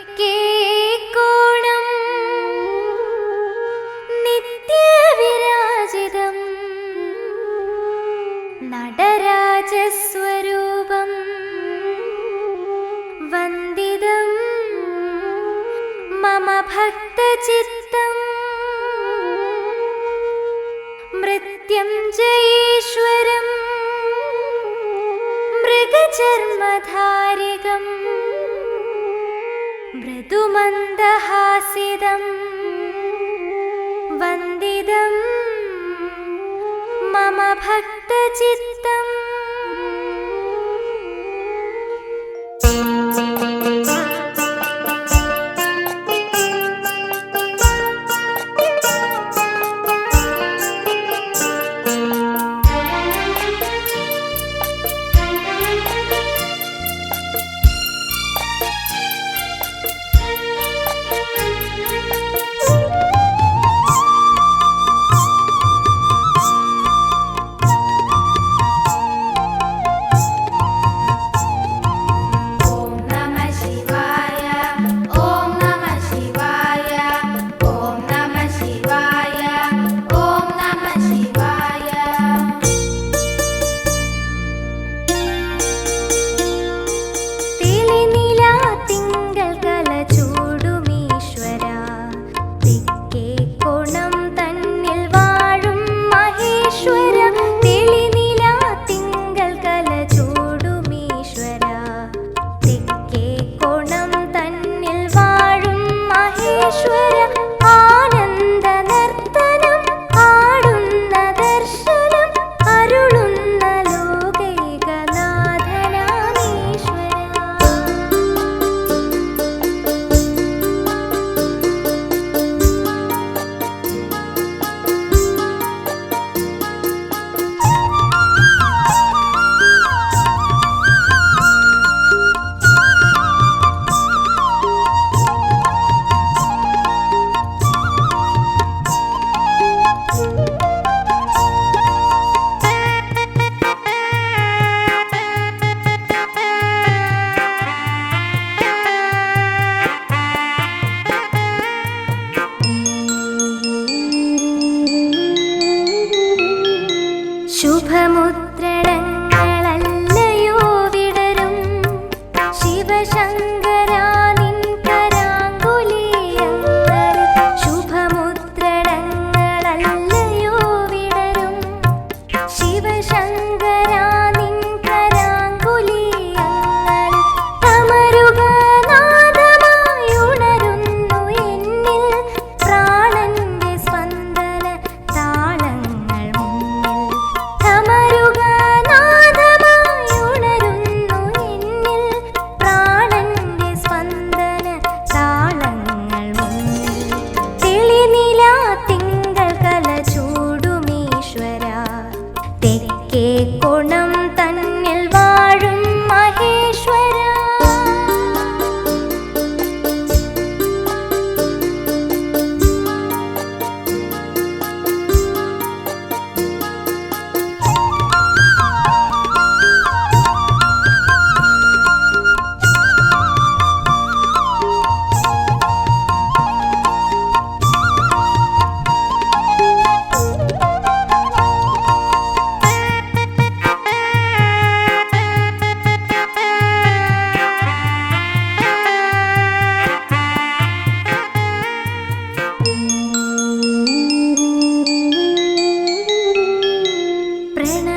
കേക്കോണം നിത്യവിരാജിതം. നടരാജസ്വരൂപം. വന്ദിതം. ഭക്തചിത്തം. മൃഗചർമ്മധാരികം. मृदुमन्दहासितं वन्दिदं मम भक्तचित्तम् ശുഭമുദ്രണങ്ങളല്ലയോ വിടരും ശിവശങ്കർ frena.